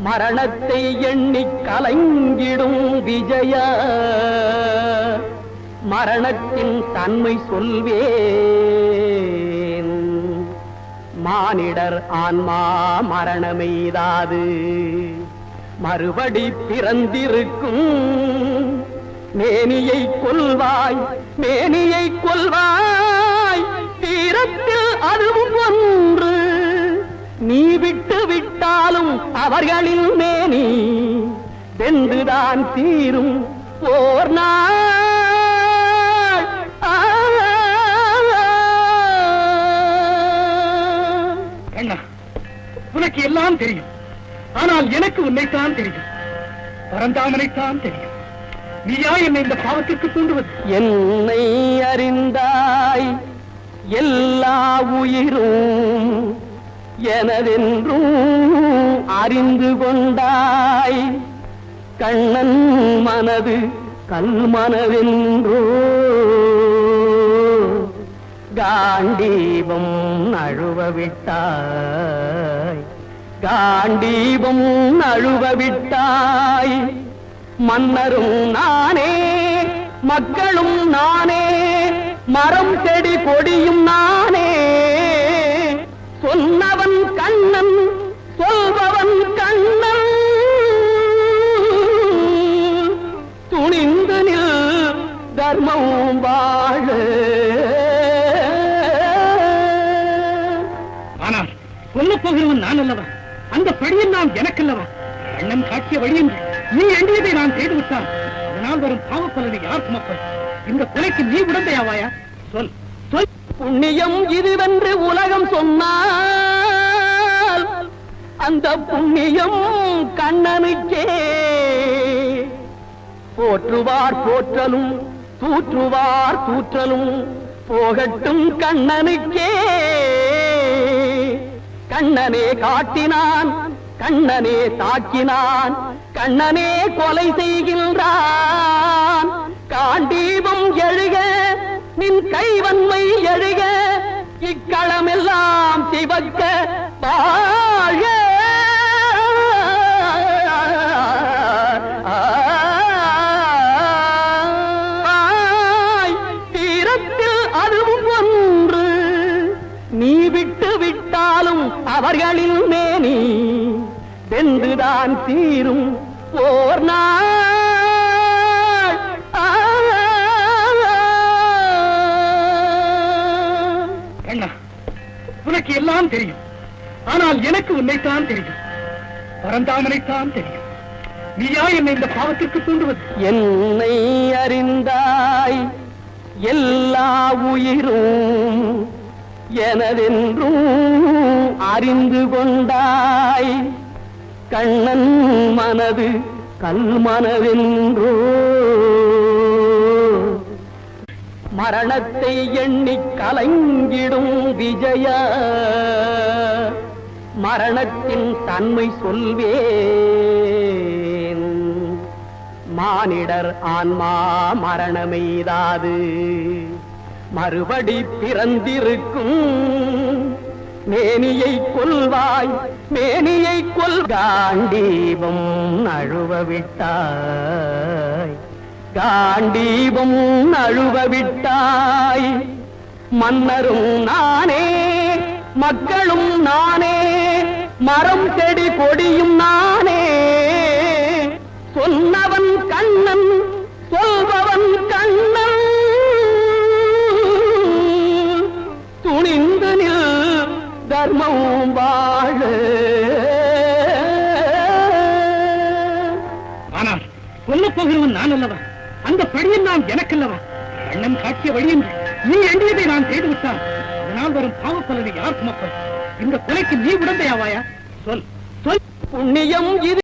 மரணத்தை எண்ணி கலங்கிடும் விஜய. மரணத்தின் தன்மை சொல்வேன். மானிடர் ஆன்மா மரணமெய்தாது. மறுபடி பிறந்திருக்கும். மேனியை கொல்வாய் மேனியை கொல்வாய். தீரத்தில் அதுவும் ஒன்று. நீ விட்டு அவர்களின் மேனி வென்றுதான் தீரும் ஓர் நாள். ஆ. அண்ணா உனக்கு எல்லாம் தெரியும். ஆனால் எனக்கு உன்னைத்தான் தெரியும். பரந்தாமனைத்தான் தெரியும். நீயா என்னை இந்த பாவத்திற்கு தூண்டுவது? என்னை அறிந்தாய் எல்லா உயிரும் எனதென்றும் அறிந்து கொண்டாய். கண்ணன் மனது கல்மனவென்றோ காண்டீபம் அழுவவிட்டாய் காண்டீபம் அழுவவிட்டாய் மன்னரும் நானே மக்களும் நானே. மரம் செடி கொடியும் நான். துணிந்து தர்மம் வாழ. ஆனால் சொல்லப் போகிறவன் நான் அல்லவா? அந்த படியில் நாம் எனக்கல்லவா? அண்ணன் காட்டிய வழியின்றி நீ எண்ணியதை நான் செய்து விட்டான் அதனால் வரும் பாவப்பலனை யார் சுமப்பது? இந்த கொலைக்கு நீ உடந்தையாவாயா? சொல். சொல். புண்ணியம் இதுவென்று உலகம் சொன்னால் அந்த புண்ணியம் கண்ணனுக்கே போற்றுவார் போற்றலும் தூற்றுவார் தூற்றலும். போகட்டும் கண்ணனுக்கே. கண்ணனே காட்டினான் கண்ணனே தாக்கினான் கண்ணனே கொலை செய்கின்றான். காண்டீபம் எழுக நின் கைவன்மை எழுக இக்களமெல்லாம் சிவக்க வாழ விட்டு விட்டாலும் அவர்களின் மேனி வென்றுதான் தீரும் ஓர் நாள். அண்ணா உனக்கு எல்லாம் தெரியும். ஆனால் எனக்கு உன்னைத்தான் தெரியும். பரந்தாமனைத்தான் தெரியும். நீயா என்னை இந்த பாவத்திற்கு தூண்டுவது? என்னை அறிந்தாய் எல்லா உயிரும் எனதென்றும் அறிந்து கொண்டாய். கண்ணன் மனது கல்மனவென்றோ மரணத்தை எண்ணி கலங்கிடும் விஜய. மரணத்தின் தன்மை சொல்வேன். மானிடர் ஆன்மா மரணமெய்தாது மறுபடி பிறந்திருக்கும். மேனியை கொல்வாய் மேனியை கொல். காண்டீபம் அழுவ விட்டாய் காண்டீபம் அழுவ விட்டாய் மன்னரும் நானே மக்களும் நானே மரம் செடி கொடியும் நானே. சொன்ன சொல்லப் போகிறவன் நான் அல்லவா? அந்த படியும் நாம் எனக்கல்லவா? அண்ணன் காட்டிய வழியின்றி நீ எண்ணியதை நான் செய்துவிட்டான் அதனால் வரும் பாவப்பலனை யார் சுமப்பன் இந்த கொலைக்கு நீ உடந்தையாவாயா? சொல். சொல். புண்ணியம் இது